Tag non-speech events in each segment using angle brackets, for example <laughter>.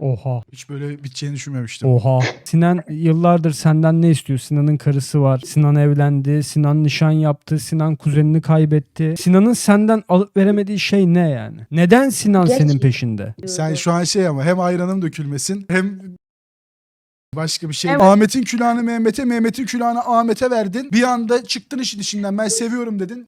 Oha. Hiç böyle biteceğini düşünmemiştim. Oha. Sinan yıllardır senden ne istiyor? Sinan'ın karısı var. Sinan evlendi. Sinan nişan yaptı. Sinan kuzenini kaybetti. Sinan'ın senden alıp veremediği şey ne yani? Neden Sinan Gerçi- senin peşinde? Sen şu an şey ama hem ayranım dökülmesin hem başka bir şey. Evet. Ahmet'in külahını Mehmet'e, Mehmet'in külahını Ahmet'e verdin. Bir anda çıktın işin içinden ben seviyorum dedin.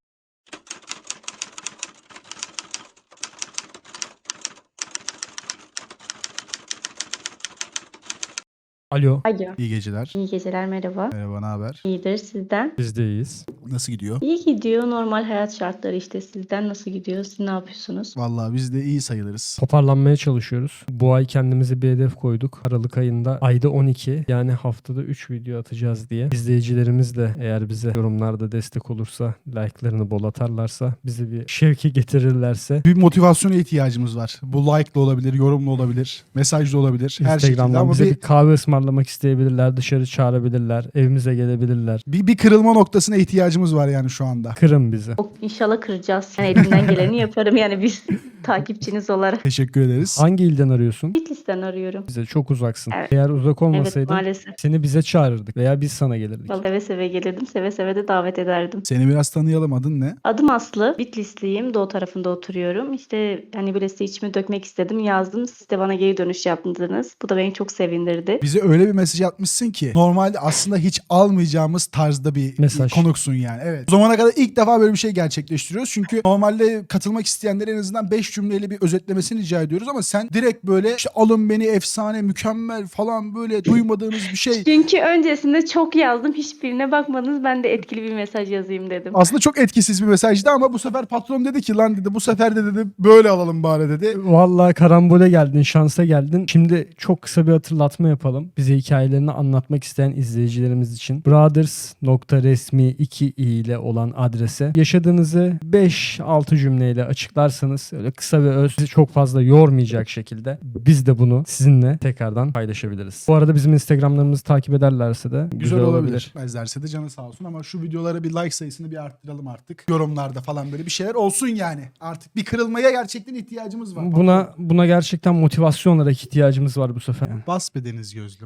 Alo. Alo. İyi geceler. İyi geceler merhaba. Merhaba, ne haber? İyidir sizden. Biz de iyiyiz. Nasıl gidiyor? İyi gidiyor normal hayat şartları işte sizden nasıl gidiyor siz ne yapıyorsunuz? Vallahi biz de iyi sayılırız. Toparlanmaya çalışıyoruz. Bu ay kendimize bir hedef koyduk. Aralık ayında ayda 12 yani haftada 3 video atacağız diye. İzleyicilerimiz de eğer bize yorumlarda destek olursa, like'larını bol atarlarsa, bizi bir şevki getirirlerse Bir motivasyona ihtiyacımız var. Bu like da olabilir, yorum da olabilir, mesaj da olabilir. Her şekilde Instagram'dan ama bize bir, bir kahve ısmarlamak isteyebilirler, dışarı çağırabilirler, evimize gelebilirler. bir, bir kırılma noktasına ihtiyacımız var yani şu anda. Kırın bizi. O, inşallah kıracağız. Yani elimden geleni yaparım yani biz <laughs> takipçiniz olarak. Teşekkür ederiz. Hangi ilden arıyorsun? Bitlis'ten arıyorum. Bize çok uzaksın. Evet. Eğer uzak Evet olmasaydın maalesef. seni bize çağırırdık veya biz sana gelirdik. Vallahi seve seve gelirdim seve seve de davet ederdim. Seni biraz tanıyalım. Adın ne? Adım Aslı. Bitlisliyim. Doğu tarafında oturuyorum. İşte hani böyle içimi dökmek istedim. Yazdım. Siz de bana geri dönüş yaptınız. Bu da beni çok sevindirdi. Bize öyle bir mesaj atmışsın ki normalde aslında hiç almayacağımız tarzda bir Mesaj. konuksun yani. Evet. O zamana kadar ilk defa böyle bir şey gerçekleştiriyoruz. Çünkü normalde katılmak isteyenlere en azından 5 cümleyle bir özetlemesini rica ediyoruz ama sen direkt böyle işte alın beni efsane, mükemmel falan böyle duymadığınız bir şey. Çünkü öncesinde çok yazdım. Hiçbirine bakmadınız. Ben de etkili bir mesaj yazayım dedim. Aslında çok etkisiz bir mesajdı ama bu sefer patron dedi ki lan dedi bu sefer de dedi böyle alalım bari dedi. Vallahi karambole geldin, şansa geldin. Şimdi çok kısa bir hatırlatma yapalım. Bize hikayelerini anlatmak isteyen izleyicilerimiz için brothers.resmi 2 i ile olan adrese yaşadığınızı 5-6 cümleyle açıklarsanız öyle kısa ve öz sizi çok fazla yormayacak şekilde biz de bunu sizinle tekrardan paylaşabiliriz. Bu arada bizim Instagram'larımızı takip ederlerse de güzel, Güzel, olabilir. olabilir. Ezlerse de canı sağ olsun ama şu videolara bir like sayısını bir arttıralım artık. Yorumlarda falan böyle bir şeyler olsun yani. Artık bir kırılmaya gerçekten ihtiyacımız var. Buna buna gerçekten motivasyon olarak ihtiyacımız var bu sefer. Bas be deniz gözlüm.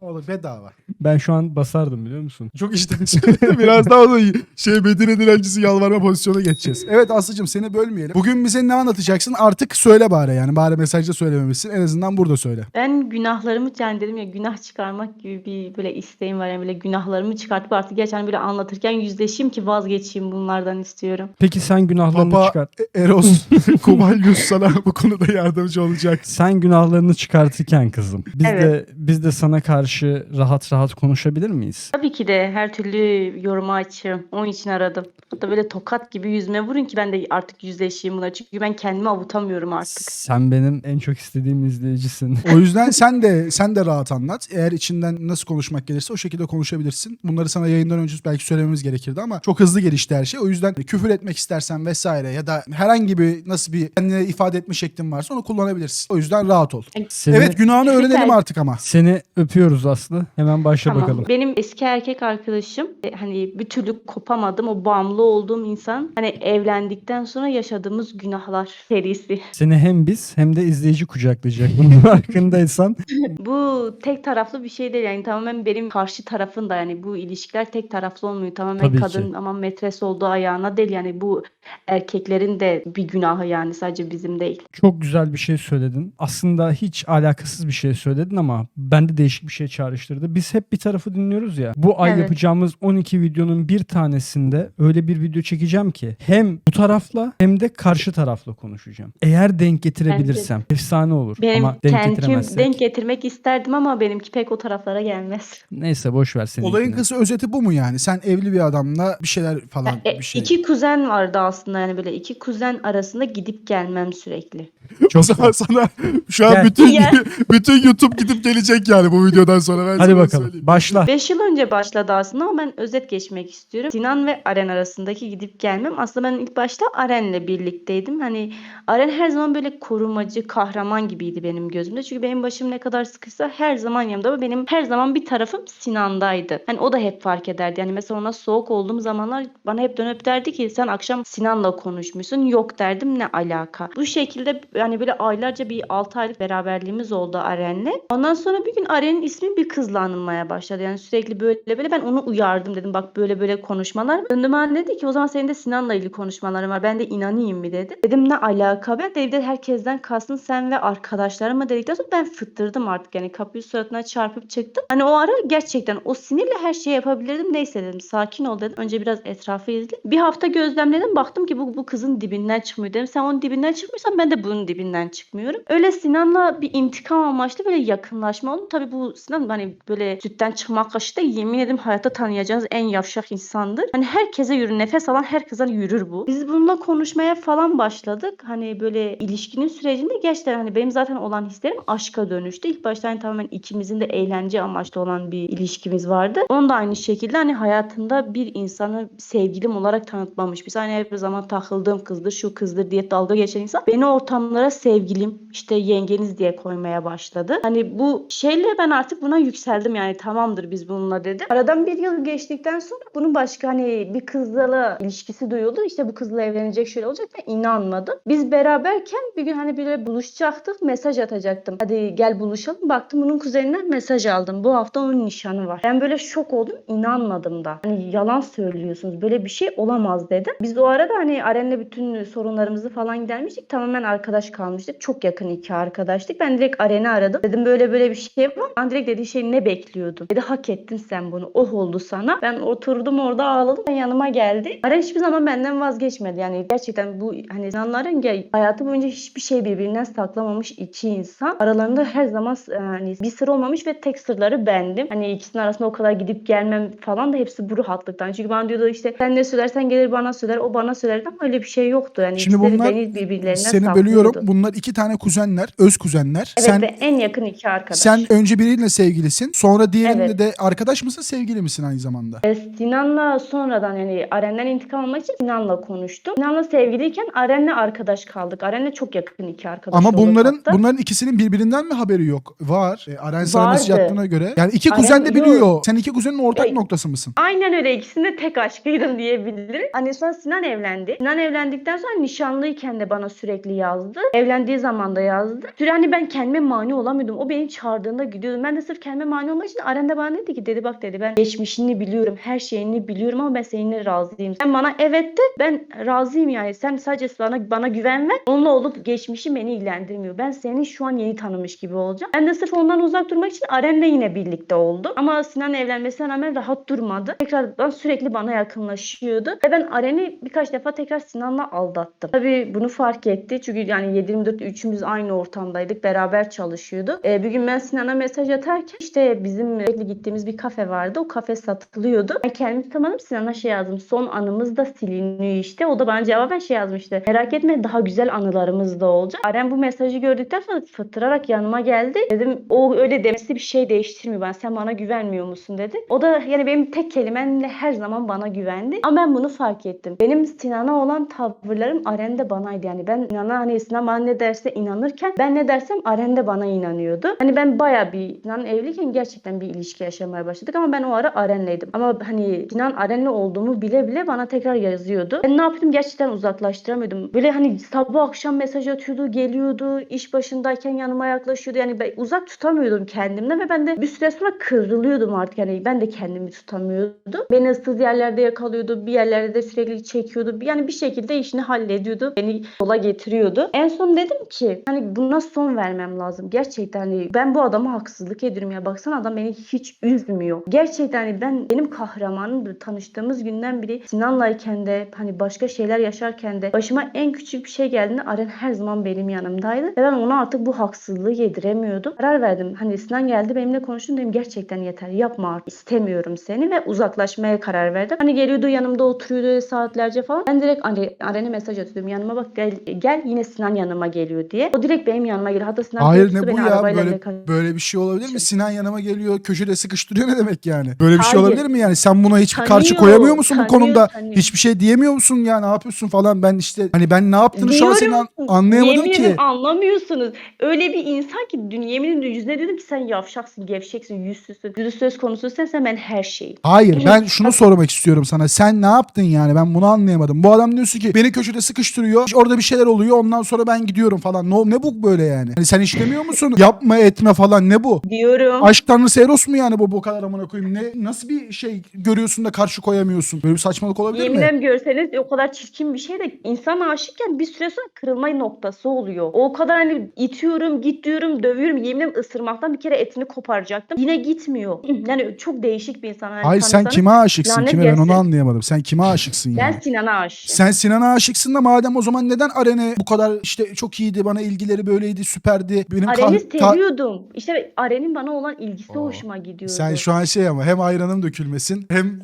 Olur bedava. Ben şu an basardım biliyor musun? Çok işten söyledim. Biraz daha da şey Medine dilencisi yalvarma pozisyona geçeceğiz. Evet Aslı'cım seni bölmeyelim. Bugün bize ne anlatacaksın? Artık söyle bari yani. Bari mesajda söylememişsin. En azından burada söyle. Ben günahlarımı yani dedim ya günah çıkarmak gibi bir böyle isteğim var. Yani böyle günahlarımı çıkartıp artık gerçekten böyle anlatırken yüzleşeyim ki vazgeçeyim bunlardan istiyorum. Peki sen günahlarını Papa çıkart. E- Eros <laughs> Kubalyus sana bu konuda yardımcı olacak. Sen günahlarını çıkartırken kızım. Biz Evet. de biz de sana karşı rahat rahat konuşabilir miyiz? Tabii ki de her türlü yoruma açığım. Onun için aradım. Hatta böyle tokat gibi yüzüme vurun ki ben de artık yüzleşeyim buna. Çünkü ben kendimi avutamıyorum artık. Sen benim en çok istediğim izleyicisin. O yüzden sen de sen de rahat anlat. Eğer içinden nasıl konuşmak gelirse o şekilde konuşabilirsin. Bunları sana yayından önce belki söylememiz gerekirdi ama çok hızlı gelişti her şey. O yüzden küfür etmek istersen vesaire ya da herhangi bir nasıl bir kendini ifade etme şeklin varsa onu kullanabilirsin. O yüzden rahat ol. Seni, Evet günahını öğrenelim artık ama. seni öpüyoruz Aslı. Hemen başla Tamam. bakalım. Benim eski erkek arkadaşım e, hani bir türlü kopamadım o bağımlı olduğum insan hani evlendikten sonra yaşadığımız günahlar serisi. Seni hem biz hem de izleyici kucaklayacak. Bunun <laughs> farkındaysan. Bu tek taraflı bir şey değil yani tamamen benim karşı tarafın da yani bu ilişkiler tek taraflı olmuyor. Tamamen Tabii ki. kadın ama metres olduğu ayağına değil yani bu erkeklerin de bir günahı yani sadece bizim değil. Çok güzel bir şey söyledin. Aslında hiç alakasız bir şey söyledin ama bende değişik bir şey çağrıştırdı. Biz hep bir tarafı dinliyoruz ya. Bu ay Evet. yapacağımız 12 videonun bir tanesinde öyle bir video çekeceğim ki hem bu tarafla hem de karşı tarafla konuşacağım. Eğer denk getirebilirsem efsane olur. Benim ama denk kendim getiremezsek. denk getirmek isterdim ama benimki pek o taraflara gelmez. Neyse boş ver seni. Olayın kısa özeti bu mu yani? Sen evli bir adamla bir şeyler falan E, bir şey. İki kuzen vardı aslında yani böyle iki kuzen arasında gidip gelmem sürekli. <laughs> o zaman sana şu an Gel. bütün Gel. <laughs> bütün YouTube gidip gelecek yani bu videodan sonra. Ben Hadi sana bakalım. söyleyeyim. Başla. 5 yıl önce başladı aslında ama ben özet geçmek istiyorum. Sinan ve Aren arasındaki gidip gelmem. Aslında ben ilk başta Aren'le birlikteydim. Hani Aren her zaman böyle korumacı, kahraman gibiydi benim gözümde. Çünkü benim başım ne kadar sıkıysa her zaman yanımda ve benim her zaman bir tarafım Sinan'daydı. Hani o da hep fark ederdi. Yani mesela ona soğuk olduğum zamanlar bana hep dönüp derdi ki sen akşam Sinan'la konuşmuşsun. Yok derdim ne alaka. Bu şekilde yani böyle aylarca bir 6 aylık beraberliğimiz oldu Aren'le. Ondan sonra bir gün Aren'in ismi bir kızla anılmaya başladı. Yani sürekli böyle böyle ben onu uyardım dedim. Bak böyle böyle konuşmalar. Döndü bana dedi ki o zaman senin de Sinan'la ilgili konuşmaların var. Ben de inanayım mı dedi. Dedim ne alaka? Ben de herkesten kastın sen ve arkadaşlarım mı dedikten sonra ben fıttırdım artık. Yani kapıyı suratına çarpıp çıktım. Hani o ara gerçekten o sinirle her şeyi yapabilirdim. Neyse dedim sakin ol dedim. Önce biraz etrafı izle. Bir hafta gözlemledim. Baktım ki bu, bu kızın dibinden çıkmıyor dedim. Sen onun dibinden çıkmıyorsan ben de bunun dibinden çıkmıyorum. Öyle Sinan'la bir intikam amaçlı böyle yakınlaşma oldu. Tabii bu Sinan hani böyle sütten çıkmak kaşı da yemin ederim hayatta tanıyacağınız en yavşak insandır. Hani herkese yürür. Nefes alan herkese yürür bu. Biz bununla konuşmaya falan başladık. Hani böyle ilişkinin sürecinde gerçekten hani benim zaten olan hislerim aşka dönüştü. İlk başta hani tamamen ikimizin de eğlence amaçlı olan bir ilişkimiz vardı. Onun da aynı şekilde hani hayatında bir insanı sevgilim olarak tanıtmamış. Biz hani her zaman takıldığım kızdır, şu kızdır diye dalga geçen insan beni ortamlara sevgilim, işte yengeniz diye koymaya başladı. Hani bu şeyle ben artık buna yükseldim yani tamamdır biz bununla dedim. Aradan bir yıl geçtikten sonra bunun başka hani bir kızla ilişkisi duyuldu. İşte bu kızla evlenecek şöyle olacak ben inanmadım. Biz beraberken bir gün hani böyle buluşacaktık mesaj atacaktım. Hadi gel buluşalım. Baktım bunun kuzeninden mesaj aldım. Bu hafta onun nişanı var. Ben böyle şok oldum. inanmadım da. Hani yalan söylüyorsunuz. Böyle bir şey olamaz dedim. Biz o arada hani Aren'le bütün sorunlarımızı falan gidermiştik. Tamamen arkadaş kalmıştık. Çok yakın iki arkadaştık. Ben direkt Aren'i aradım. Dedim böyle böyle bir şey var. Ben direkt dediği şey ne bekliyordun? Dedi hak ettin sen bunu. Oh oldu sana. Ben oturdum orada ağladım. Ben yanıma geldi. Aren hiçbir zaman benden vazgeçmedi. Yani gerçekten bu hani insanların ya hayatı boyunca hiçbir şey birbirinden saklamamış iki insan. Aralarında her zaman yani bir sır olmamış ve tek sırları bendim. Hani ikisinin arasında o kadar gidip gelmem falan da hepsi bu rahatlıktan. Çünkü bana diyordu işte sen ne söylersen gelir bana söyler. O bana söylerdi ama öyle bir şey yoktu. Yani Şimdi bunlar beni birbirlerinden seni saklıyordu. bölüyorum. Bunlar iki tane kuzenler, öz kuzenler. Evet sen ve en yakın iki arkadaş. sen önce biriyle sevgilisin. Sonra diğerinde Evet. de arkadaş mısın, sevgili misin aynı zamanda? E, Sinan'la sonradan yani Aren'den intikam almak için Sinan'la konuştum. Sinan'la sevgiliyken Aren'le arkadaş kaldık. Aren'le çok yakın iki arkadaş Ama olduk bunların hatta. bunların ikisinin birbirinden mi haberi yok? Var. E, Aren sana mesaj Vardı. attığına göre. Yani iki Aren- kuzen de yok. biliyor. Sen iki kuzenin ortak Ya- noktası mısın? Aynen öyle ikisinde tek aşkıydım diyebilirim. Hani sonra Sinan evlendi. Sinan evlendikten sonra nişanlıyken de bana sürekli yazdı. Evlendiği zaman da yazdı. Sürekli hani ben kendime mani olamıyordum. O beni çağırdığında gidiyordum. Ben de sırf kendime mani olmak için Aren de bana dedi ki dedi bak dedi ben geçmişini biliyorum. Her şeyini biliyorum ama ben seninle razıyım. Sen bana evet de ben razıyım yani. Sen sadece bana, bana güven ver. Onunla olup geçmişi beni ilgilendirmiyor. Ben seni şu an yeni tanımış gibi olacağım. Ben de sırf ondan uzak durmak için Aren'le yine birlikte oldum. Ama Sinan evlenmesine rağmen rahat durmadı. Tekrardan sürekli bana yakınlaşıyordu. Ve ben Aren'i birkaç defa tekrar Sinan'la aldattım. Tabii bunu fark etti. Çünkü yani 7-24 üçümüz aynı ortamdaydık. Beraber çalışıyordu. Ee, bir gün ben Sinan'a mesaj atarken işte bizim sürekli gittiğimiz bir kafe vardı. O kafe satılıyordu. Ben kendimi tutamadım. Sinan'a şey yazdım. Son anımız da siliniyor işte. O da bana cevaben şey yazmıştı. Merak etme daha güzel anılarımız da olacak. Aren bu mesajı gördükten sonra fıtırarak yanıma geldi. Dedim o öyle demesi bir şey değiştirmiyor. Ben sen bana güvenmiyor musun dedi. O da yani benim tek kelimemle her zaman bana güvendi. Ama ben bunu fark ettim. Benim Sinan'a olan tavırlarım Aren banaydı. Yani ben Sinan'a hani Sinan bana ne derse inanırken ben ne dersem Aren bana inanıyordu. Hani ben baya bir Sinan evliyken gerçekten bir ilişki yaşamaya başladık ama ben o ara Aren'leydim. Ama hani Sinan Aren'le olduğumu bile bile bana tekrar yazıyordu. Ben ne yaptım gerçekten uzaklaştıramıyordum. Böyle hani sabah akşam mesaj atıyordu, geliyordu, iş başındayken yanıma yaklaşıyordu. Yani ben uzak tutamıyordum kendimden ve ben de bir süre sonra kırılıyordum artık. Yani ben de kendimi tutamıyordum. Beni ıssız yerlerde yakalıyordu, bir yerlerde de sürekli çekiyordu. Yani bir şekilde işini hallediyordu. Beni yola getiriyordu. En son dedim ki hani buna son vermem lazım. Gerçekten hani ben bu adama haksızlık ediyorum ya. Baksana adam beni hiç üzmüyor. Gerçekten hani ben benim kahramanım tanıştığımız günden beri Sinan'layken de hani başka şeyler yaşarken de başıma en küçük bir şey geldiğinde Aren her zaman benim yanımdaydı. Ve ben ona artık bu haksızlığı yediremiyordum. Karar verdim. Hani Sinan geldi benimle konuştum dedim gerçekten yeter yapma artık istemiyorum seni ve uzaklaşmaya karar verdim. Hani geliyordu yanımda oturuyordu saatlerce falan. Ben direkt Are- Aren'e mesaj atıyordum. Yanıma bak gel, gel yine Sinan yanıma geliyor diye. O direkt benim yanıma geliyor. Hatta Sinan Hayır ne bu ya? Böyle böyle bir şey olabilir mi? Sinan yanıma geliyor, köşede sıkıştırıyor ne demek yani? Böyle bir şey Hayır. olabilir mi yani? Sen buna hiçbir karşı Tanıyor, koyamıyor musun bu tanıyor, konuda? tanıyor. Hiçbir şey diyemiyor musun ya? Ne yapıyorsun falan? Ben işte hani ben ne yaptığını şu an senin an- Diyorum, anlayamadım yemin ki. ederim anlamıyorsunuz. Öyle bir insan ki dün yemin ederim yüzüne dedim ki sen yavşaksın, gevşeksin, yüzsüzsün. Yüzü söz konusu sensen ben her şeyim. Hayır ben şunu sormak istiyorum sana. Sen ne yaptın yani? Ben bunu anlayamadım. Bu adam diyorsun ki beni köşede sıkıştırıyor. Orada bir şeyler oluyor. Ondan sonra ben gidiyorum falan. Ne, ne bu böyle yani? Hani sen işlemiyor musun? <laughs> Yapma etme falan. Ne bu? Diyorum. Aşk tanrısı Eros mu yani bu bu kadar amına koyayım? Ne nasıl bir şey görüyorsun da karşı koyamıyorsun? Böyle bir saçmalık olabilir mi? ederim görseniz o kadar çirkin bir şey de insan aşıkken bir süre sonra kırılma noktası oluyor. O kadar hani itiyorum, git diyorum, dövüyorum. Yemin ederim ısırmaktan bir kere etini koparacaktım. Yine gitmiyor. Yani çok değişik bir insan. Yani Hayır sen kime aşıksın? lanet Kime ben onu gelsin. anlayamadım. Sen kime aşıksın Ben yani? Sinan'a aşığım. Sen Sinan'a aşıksın da madem o zaman neden Aren'e bu kadar işte çok iyiydi bana ilgileri böyleydi süperdi. Benim Aren'i kah- ta- seviyordum. İşte Aren'in bana olan ilgisi Oo. hoşuma gidiyordu. Sen şu an şey ama hem ayranım dökülmesin hem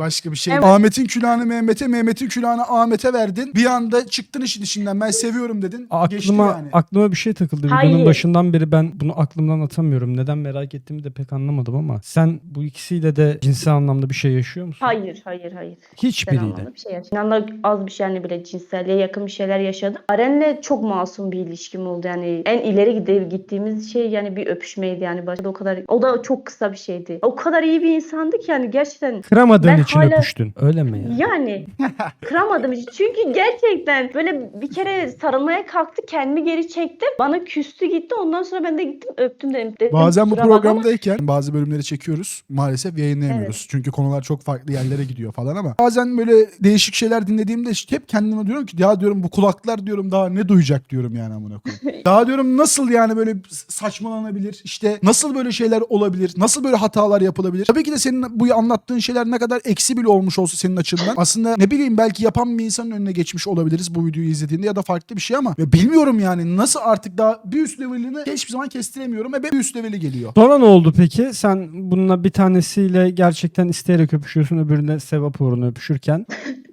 başka bir şey. Evet. Ahmet'in külahını Mehmet'e, Mehmet'in külahını Ahmet'e verdin. Bir anda çıktın işin içinden. Ben seviyorum dedin. Geçti Aklıma yani. aklıma bir şey takıldı. Videonun Hayır. başından beri ben bunu aklımdan atamıyorum. Neden merak ettiğimi de pek anlamadım ama sen bu ikisiyle de cinsel anlamda bir şey yaşıyor musun? Hayır, hayır, hayır. Ben Hiçbiriyle. anlamda bir şey yaşadım. Az bir şey yani bile cinselliğe yakın bir şeyler yaşadım. Aren'le çok masum bir ilişkim oldu yani. En ileri gittiğimiz şey yani bir öpüşmeydi yani. Başta o kadar o da çok kısa bir şeydi. O kadar iyi bir insandı ki yani gerçekten Kıramadığın Ben için hala- öpüştün. Öyle mi ya? Yani <laughs> kıramadım hiç. Çünkü gerçekten böyle bir kere sarılmaya kalktı kendimi geri çektim. Bana küstü gitti. Ondan sonra ben de gittim öptüm dedim. dedim Bazen bu kusura bakma ama programdayken bazı bölümleri çekiyoruz. Maalesef yayınlayamıyoruz. Çünkü konular çok farklı yerlere gidiyor falan ama bazen böyle değişik şeyler dinlediğimde işte hep kendime diyorum ki ya diyorum bu kulaklar diyorum daha ne duyacak diyorum yani amına koyayım. <laughs> daha diyorum nasıl yani böyle saçmalanabilir? İşte nasıl böyle şeyler olabilir? Nasıl böyle hatalar yapılabilir? Tabii ki de senin bu anlattığın şeyler ne kadar eksi bile olmuş olsa senin açından. Aslında ne bileyim belki yapan bir insanın önüne geçmiş olabiliriz bu videoyu izlediğinde ya da farklı bir şey ama ya bilmiyorum yani nasıl artık daha bir üst levelini hiçbir zaman kestiremiyorum ve bir üst leveli geliyor. Sonra ne oldu peki? Sen bununla bir tanesiyle gerçekten isteyerek öpüşüyorsun. Öbürüne sevap uğruna öpüşürken. <laughs>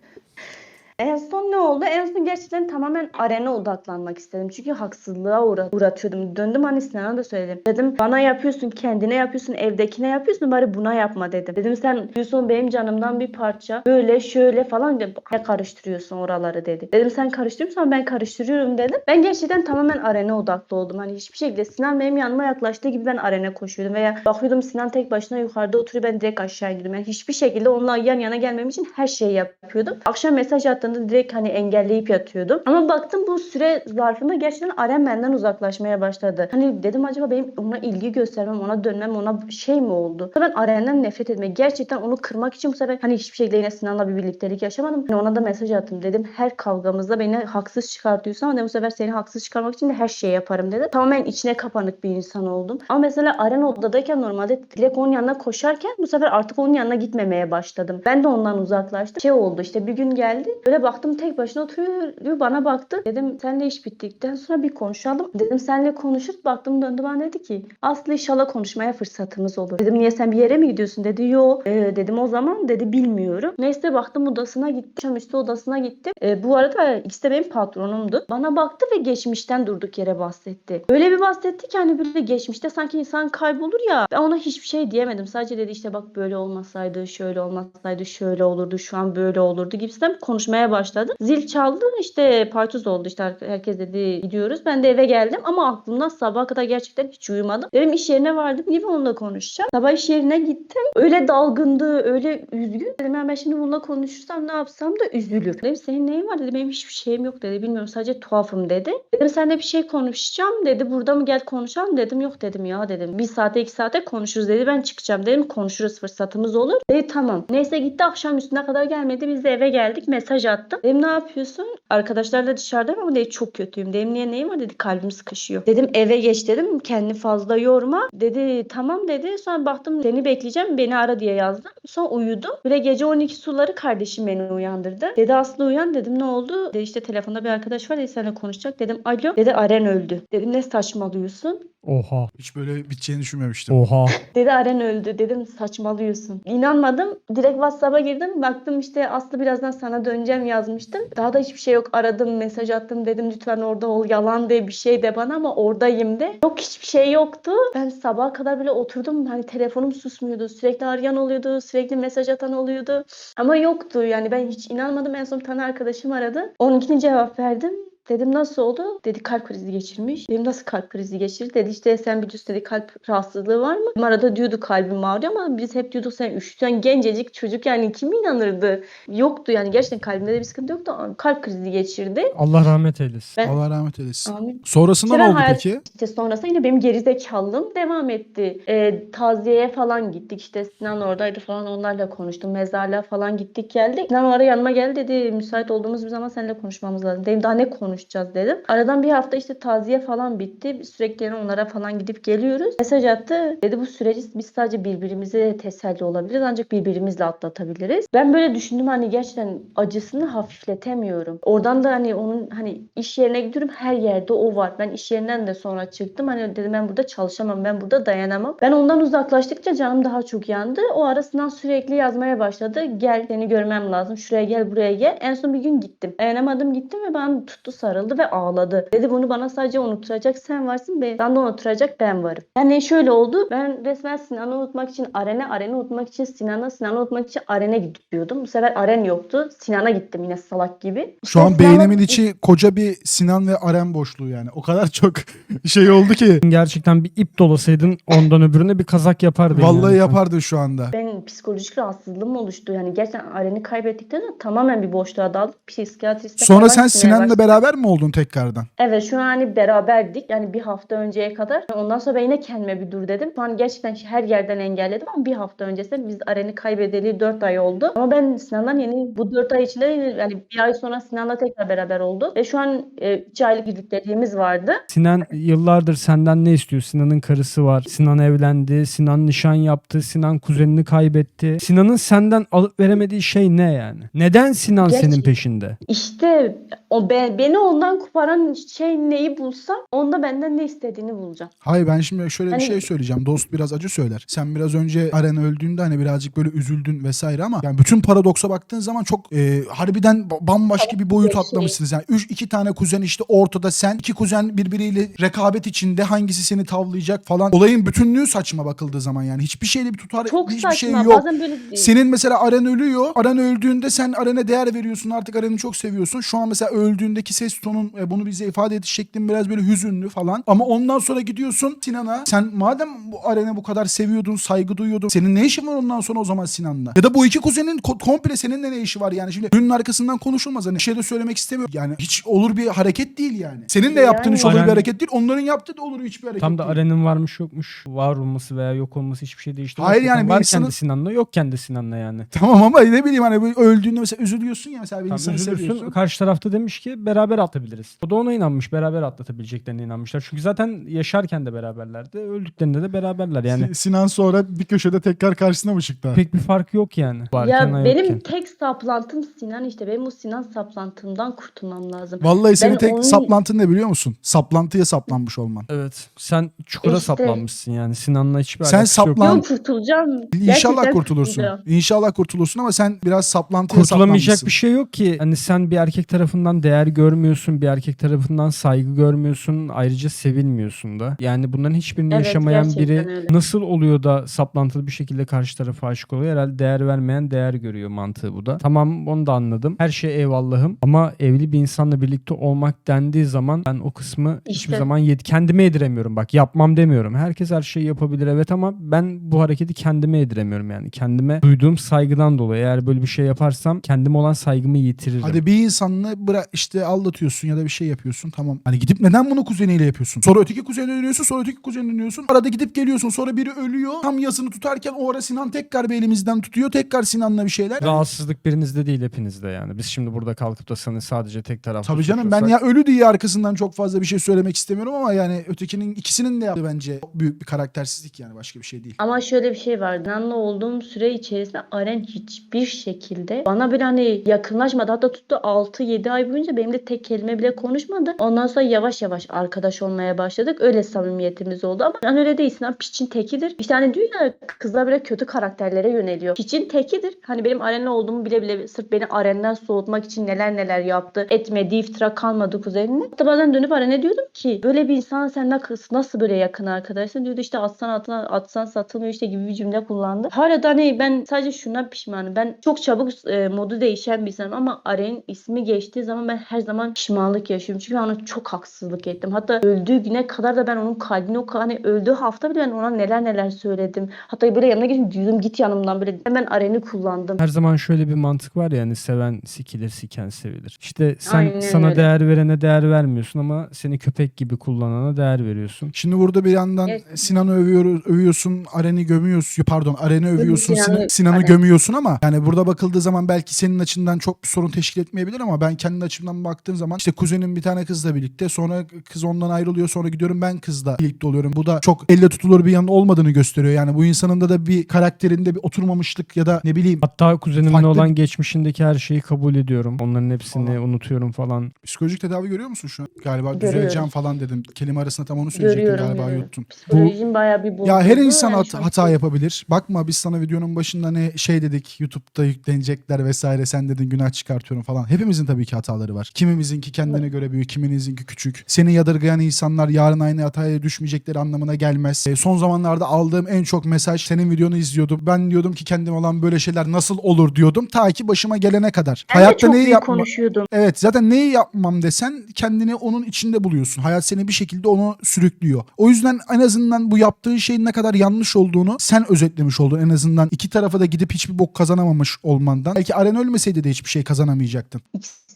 En son ne oldu? En son gerçekten tamamen arena odaklanmak istedim. Çünkü haksızlığa uğra- uğratıyordum. Döndüm hani Sinan'a da söyledim. Dedim bana yapıyorsun, kendine yapıyorsun, evdekine yapıyorsun bari buna yapma dedim. Dedim sen diyorsun benim canımdan bir parça. Böyle şöyle falan ne karıştırıyorsun oraları dedi. Dedim sen karıştırıyorsan ben karıştırıyorum dedim. Ben gerçekten tamamen arena odaklı oldum. Hani hiçbir şekilde Sinan benim yanıma yaklaştığı gibi ben arena koşuyordum. Veya bakıyordum Sinan tek başına yukarıda oturuyor ben direkt aşağı iniyordum. Yani hiçbir şekilde onunla yan yana gelmem için her şeyi yapıyordum. Akşam mesaj attığında direkt hani engelleyip yatıyordum. Ama baktım bu süre zarfında gerçekten Aren benden uzaklaşmaya başladı. Hani dedim acaba benim ona ilgi göstermem, ona dönmem, ona şey mi oldu? Ben Aren'den nefret etmek, gerçekten onu kırmak için bu sefer hani hiçbir şekilde yine Sinan'la bir birliktelik yaşamadım. Hani ona da mesaj attım. Dedim her kavgamızda beni haksız çıkartıyorsan ama bu sefer seni haksız çıkarmak için de her şeyi yaparım dedim. Tamamen içine kapanık bir insan oldum. Ama mesela Aren odadayken normalde Dilek onun yanına koşarken bu sefer artık onun yanına gitmemeye başladım. Ben de ondan uzaklaştım. Şey oldu işte bir gün geldi. Böyle baktım tek başına oturuyor. Bana baktı. Dedim senle iş bittikten sonra bir konuşalım. Dedim senle konuşuruz. Baktım döndü bana dedi ki Aslı inşallah konuşmaya fırsatımız olur. Dedim niye sen bir yere mi gidiyorsun dedi. Yo Ee, dedim o zaman dedi bilmiyorum. Neyse baktım odasına gittim. Akşamüstü odasına gittim. Ee, bu arada ikisi de benim patronumdu. Bana baktı ve geçmişten durduk yere bahsetti. Öyle bir bahsetti ki hani böyle geçmişte sanki insan kaybolur ya. Ben ona hiçbir şey diyemedim. Sadece dedi işte bak böyle olmasaydı, şöyle olmasaydı, şöyle olurdu, şu an böyle olurdu gibisinden konuşmaya başladı. Zil çaldı işte parçuz oldu işte herkes dedi gidiyoruz. Ben de eve geldim ama aklımdan sabaha kadar gerçekten hiç uyumadım. Dedim iş yerine vardım gibi onunla konuşacağım. Sabah iş yerine gittim. Öyle dalgındı, öyle üzgün. Dedim "Ya ben şimdi bununla konuşursam ne yapsam da üzülür. Dedim senin neyin var dedi. Benim hiçbir şeyim yok dedi. Bilmiyorum sadece tuhafım dedi. Dedim seninle bir şey konuşacağım dedi. Burada mı gel konuşalım dedim. Yok dedim ya dedim. Bir saate iki saate konuşuruz dedi. Ben çıkacağım dedim. Konuşuruz fırsatımız olur. Dedi tamam. Neyse gitti akşam üstüne kadar gelmedi. Biz de eve geldik. Mesaj attım. Dedim ne yapıyorsun? Arkadaşlarla dışarıdayım ama dedi çok kötüyüm. Dedim niye neyim var dedi. Kalbim sıkışıyor. Dedim eve geç dedim. Kendini fazla yorma. Dedi tamam dedi. Sonra baktım seni bekleyeceğim. Beni ara diye yazdım. Sonra uyudum. Böyle gece 12 suları kardeşim beni uyandırdı. Dedi Aslı uyan dedim ne oldu? Dedi işte telefonda bir arkadaş var dedi seninle konuşacak. Dedim alo. Dedi Aren öldü. Dedim ne saçmalıyorsun? Oha. Hiç böyle biteceğini düşünmemiştim. Oha. Dedi Aren öldü. Dedim saçmalıyorsun. İnanmadım. Direkt WhatsApp'a girdim. Baktım işte Aslı birazdan sana döneceğim yazmıştım. Daha da hiçbir şey yok. Aradım, mesaj attım. Dedim lütfen orada ol. Yalan de bir şey de bana ama oradayım de. Yok hiçbir şey yoktu. Ben sabaha kadar bile oturdum. Hani telefonum susmuyordu. Sürekli arayan oluyordu. Sürekli mesaj atan oluyordu. Ama yoktu. Yani ben hiç inanmadım. En son bir tane arkadaşım aradı. Onunkine cevap verdim. Dedim nasıl oldu? Dedi kalp krizi geçirmiş. Dedim nasıl kalp krizi geçirdi? Dedi işte sen biliyorsun dedi kalp rahatsızlığı var mı? Arada diyordu kalbim ağrıyor ama biz hep diyorduk sen üşüten gencecik çocuk yani kim inanırdı? Yoktu yani gerçekten kalbimde de bir sıkıntı yoktu kalp krizi geçirdi. Allah rahmet eylesin. Ben- Allah rahmet eylesin. Amin. Sonrasında ne Tren oldu hayat- peki? İşte sonrasında yine benim gerizekalılığım devam etti. Ee, taziyeye falan gittik işte Sinan oradaydı falan onlarla konuştum. Mezarlığa falan gittik geldik. Sinan o ara yanıma geldi dedi müsait olduğumuz bir zaman seninle konuşmamız lazım. Dedim daha ne konuşacağız dedim. Aradan bir hafta işte taziye falan bitti. Sürekli onlara falan gidip geliyoruz. Mesaj attı. Dedi bu süreci biz sadece birbirimize teselli olabiliriz ancak birbirimizle atlatabiliriz. Ben böyle düşündüm hani gerçekten acısını hafifletemiyorum. Oradan da hani onun hani iş yerine gidiyorum her yerde o var. Ben iş yerinden de sonra çıktım. Hani dedim ben burada çalışamam. Ben burada dayanamam. Ben ondan uzaklaştıkça canım daha çok yandı. O arasından sürekli yazmaya başladı. Gel seni görmem lazım. Şuraya gel buraya gel. En son bir gün gittim. Dayanamadım gittim ve bana tuttu sarıldı ve ağladı. Dedi bunu bana sadece unutturacak sen varsın. Ben de unutturacak ben varım. Yani şöyle oldu. Ben resmen Sinan'ı unutmak için Aren'e, Aren'i unutmak için Sinan'a, Sinan'ı unutmak için Aren'e gidiyordum. Bu sefer Aren yoktu. Sinan'a gittim yine salak gibi. Şu an beynimin içi koca bir Sinan ve Aren boşluğu yani. O kadar çok <laughs> şey oldu ki. Gerçekten bir ip dolasaydın ondan öbürüne bir kazak yapardın. Vallahi yani. yapardın şu anda. Ben psikolojik rahatsızlığım oluştu. Yani gerçekten Aren'i kaybettikten sonra tamamen bir boşluğa daldım. Psikiyatriste Sonra sen Sinan'la beraber mi oldun tekrardan? Evet şu an hani beraberdik. Yani bir hafta önceye kadar. Ondan sonra ben yine kendime bir dur dedim. Şu an gerçekten her yerden engelledim ama bir hafta öncesinde biz Aren'i kaybedeli 4 ay oldu. Ama ben Sinan'dan yeni bu 4 ay içinde yani bir ay sonra Sinan'la tekrar beraber olduk. Ve şu an 3 aylık birlikteliğimiz vardı. Sinan yıllardır senden ne istiyor? Sinan'ın karısı var. Sinan evlendi. Sinan nişan yaptı. Sinan kuzenini kaybetti. Sinan'ın senden alıp veremediği şey ne yani? Neden Sinan Gerçi- senin peşinde? İşte o be- beni ondan koparan şey neyi bulsam onda benden ne istediğini bulacağım. Hayır ben şimdi şöyle bir Hani- şey söyleyeceğim. Dost biraz acı söyler. Sen biraz önce Aren öldüğünde hani birazcık böyle üzüldün vesaire ama yani bütün paradoksa baktığın zaman çok e, harbiden ba- bambaşka bir boyut Şey- atlamışsınız. Yani üç, iki tane kuzen işte ortada sen. iki kuzen birbiriyle rekabet içinde hangisi seni tavlayacak falan. Olayın bütünlüğü saçma bakıldığı zaman yani. Hiçbir şeyle bir tutar Çok hiçbir saçma. şey yok. Bazen böyle Senin mesela Aren ölüyor. Aren öldüğünde sen Aren'e değer veriyorsun. Artık Aren'i çok seviyorsun. Şu an mesela öldüğündeki ses tonun e, bunu bize ifade ediş şeklin biraz böyle hüzünlü falan. Ama ondan sonra gidiyorsun Sinan'a. Sen madem bu Aren'i bu kadar seviyordun, saygı duyuyordun. Senin ne işin var ondan sonra o zaman Sinan'la? Ya da bu iki kuzenin ko- komple seninle ne işi var yani? Şimdi düğünün arkasından konuşulmaz. Hani bir şey de söylemek istemiyorum. Yani hiç olur bir hareket değil yani. Senin de yaptığın Yani- hiç olur bir Aren- hareket değil. Onların yaptığı da olur hiçbir hareket Tam da değil. Aren'in varmış yokmuş. Var olması veya yok olması hiçbir şey değiştirmez. Hayır yani bir insanın- de Sinan'la yokken de Sinan'la yani. Tamam ama ne bileyim hani böyle öldüğünde mesela üzülüyorsun ya mesela bir Tam insanı üzülürsün. seviyorsun. Karşı tarafta demiş ki beraber atlatabiliriz. O da ona inanmış. Beraber atlatabileceklerine inanmışlar. Çünkü zaten yaşarken de beraberlerdi. Öldüklerinde de beraberler. Yani Si- Sinan sonra bir köşede tekrar karşısına mı çıktı? pek bir fark yok yani. Varken Ya benim yokken. tek saplantım Sinan işte. Benim o Sinan saplantımdan kurtulmam lazım. Vallahi senin Ben tek onun- saplantın ne biliyor musun? Saplantıya saplanmış olman. Evet. Sen çukura İşte. saplanmışsın yani. Sinan'la hiçbir Sen alakası yok. saplan- Yok kurtulacağım. İnşallah Gerçekten kurtulursun. kurtulacağım. İnşallah kurtulursun ama sen biraz saplantıya Kurtulamayacak saplanmışsın. bir şey yok ki. Hani sen bir erkek tarafından değer görmüyorsun, bir erkek tarafından saygı görmüyorsun, ayrıca sevilmiyorsun da. Yani bunların hiçbirini Evet, yaşamayan biri öyle. nasıl oluyor da saplantılı bir şekilde karşı tarafa aşık oluyor? Herhalde değer vermeyen değer görüyor mantığı bu da. Tamam onu da anladım. Her şey eyvallahım ama evli bir insanla birlikte olmak dendiği zaman ben o kısmı hiçbir İşte. zaman yet kendime yediremiyorum. Bak yapmam demiyorum. Herkes her şeyi yapabilir evet ama ben bu hareketi kendime yediremiyorum yani. Kendime duyduğum saygıdan dolayı eğer böyle bir şey yaparsam kendime olan saygımı yitiririm. Hadi bir insanla bırak işte aldatıyorsun ya da bir şey yapıyorsun tamam. Hani gidip neden bunu kuzeniyle yapıyorsun? Sonra öteki kuzenine dönüyorsun sonra öteki kuzenine dönüyorsun. Arada gidip geliyorsun sonra biri ölüyor. Tam yasını tutarken o ara Sinan tekrar bir elimizden tutuyor. Tekrar Sinan'la bir şeyler. Rahatsızlık birinizde değil hepinizde yani. Biz şimdi burada kalkıp da sana sadece tek taraflı Tabii canım ben ya ölü diye arkasından çok fazla bir şey söylemek istemiyorum ama yani ötekinin ikisinin de yaptığı bence çok büyük bir karaktersizlik yani başka bir şey değil. Ama şöyle bir şey var. Sinan'la olduğum süre içerisinde Aren hiçbir şekilde bana bir hani yakınlaşmadı. Hatta tuttu 6-7 ay boyunca boyunca benimle tek kelime bile konuşmadı. Ondan sonra yavaş yavaş arkadaş olmaya başladık. Öyle samimiyetimiz oldu ama ben öyle değil. Sinan piçin tekidir. İşte hani diyor ya kızlar böyle kötü karakterlere yöneliyor. Piçin tekidir. Hani benim arenle olduğumu bile bile sırf beni arenden soğutmak için neler neler yaptı. Etmediği iftira kalmadı kuzenine. Hatta bazen dönüp arene diyordum ki böyle bir insan sen nasıl, nasıl böyle yakın arkadaşsın diyordu işte atsan atsan, atsan satılmıyor işte gibi bir cümle kullandı. Hala da hani ben sadece şuna pişmanım. Ben çok çabuk e, modu değişen bir insanım ama Aren'in ismi geçtiği zaman ben her zaman pişmanlık yaşıyorum. Çünkü ona çok haksızlık ettim. Hatta öldüğü güne kadar da ben onun kalbini o kadar hani öldüğü hafta bile ben ona neler neler söyledim. Hatta böyle yanına geçip diyordum git yanımdan böyle hemen Aren'i kullandım. Her zaman şöyle bir mantık var ya hani seven sikilir, siken sevilir. İşte sen Aynen sana öyle. değer verene değer vermiyorsun ama seni köpek gibi kullanana değer veriyorsun. Şimdi burada bir yandan Evet. Sinan'ı övüyoruz, övüyorsun, Aren'i gömüyorsun. Pardon, Aren'i övüyorsun, Sinan'ı- Sinan- Sinan'ı Aren. gömüyorsun ama yani burada bakıldığı zaman belki senin açından çok bir sorun teşkil etmeyebilir ama ben kendi açımdan baktığım zaman işte kuzenim bir tane kızla birlikte sonra kız ondan ayrılıyor sonra gidiyorum ben kızla birlikte oluyorum. Bu da çok elle tutulur bir yanı olmadığını gösteriyor. Yani bu insanın da da bir karakterinde bir oturmamışlık ya da ne bileyim Hatta kuzenimle Farklı- olan geçmişindeki her şeyi kabul ediyorum. Onların hepsini Falan. unutuyorum falan. psikolojik tedavi görüyor musun şu an? Galiba Görüyorum. düzeleceğim falan dedim. Kelime arasında tam onu söyleyecektim Görüyorum, galiba görüyorum. yuttun. Psikolojim bayağı bir bozuldu. Ya her insan Yani hat- şu an hata yapabilir. Bakma biz sana videonun başında ne şey dedik YouTube'da yüklenecekler vesaire sen dedin günah çıkartıyorum falan. Hepimizin tabii ki hataları var. Kimimizinki kendine göre büyük, kiminizinki küçük. Seni yadırgayan insanlar yarın aynı hataya düşmeyecekleri anlamına gelmez. E, son zamanlarda aldığım en çok mesaj senin videonu izliyordum. Ben diyordum ki kendim olan böyle şeyler nasıl olur diyordum. Ta ki başıma gelene kadar. Ben de Hayatta çok neyi büyük yapma konuşuyordum. Evet zaten neyi yapmam desen kendini onun içinde buluyorsun. Hayat seni bir şekilde onu sürüklüyor. O yüzden en azından bu yaptığın şeyin ne kadar yanlış olduğunu sen özetlemiş oldun. En azından iki tarafa da gidip hiçbir bok kazanamamış olmandan. Belki Aren ölmeseydi de hiçbir şey kazanamayacaktın.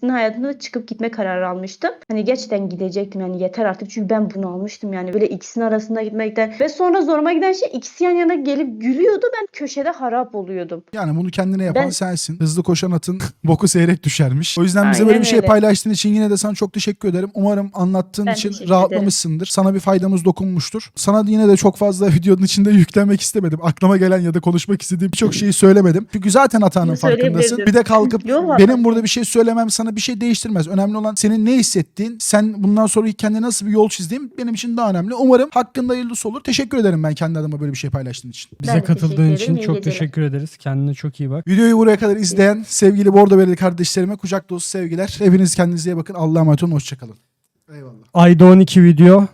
İkisinin hayatında da çıkıp gitme kararı almıştım. Hani gerçekten gidecektim yani yeter artık çünkü ben bunu almıştım yani böyle ikisinin arasında gitmekten ve sonra zoruma giden şey ikisi yan yana gelip gülüyordu ben köşede harap oluyordum. Yani bunu kendine yapan Ben- sensin. Hızlı koşan atın <laughs> boku seyrek düşermiş. O yüzden bize Aynen böyle bir şey öyle. paylaştığın için yine de sana çok teşekkür ederim. Umarım anlattığın Ben için rahatlamışsındır. Sana bir faydamız dokunmuştur. Sana yine de çok fazla <laughs> videonun içinde yüklenmek istemedim. Aklıma gelen ya da konuşmak istediğim birçok şeyi söylemedim. Çünkü zaten hatanın farkındasın. Bir de kalkıp benim burada bir şey söylemem sana bir şey değiştirmez. Önemli olan senin ne hissettiğin. Sen bundan sonra kendine nasıl bir yol çizdiğin benim için daha önemli. Umarım hakkında hayırlısı olur. Teşekkür ederim ben kendi adıma böyle bir şey paylaştığın için. Bize Ben katıldığın için çok geceler. teşekkür ederiz. Kendine çok iyi bak. Videoyu buraya kadar izleyen sevgili Bordo Beledi kardeşlerime kucak dolusu sevgiler. Hepiniz kendinize iyi bakın. Allah'a emanet olun. Hoşçakalın. Eyvallah. Ayda 12 video.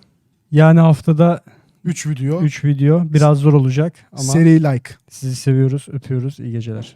Yani haftada 3 video. 3 video. Biraz zor olacak ama Seri like. sizi seviyoruz, öpüyoruz. İyi geceler.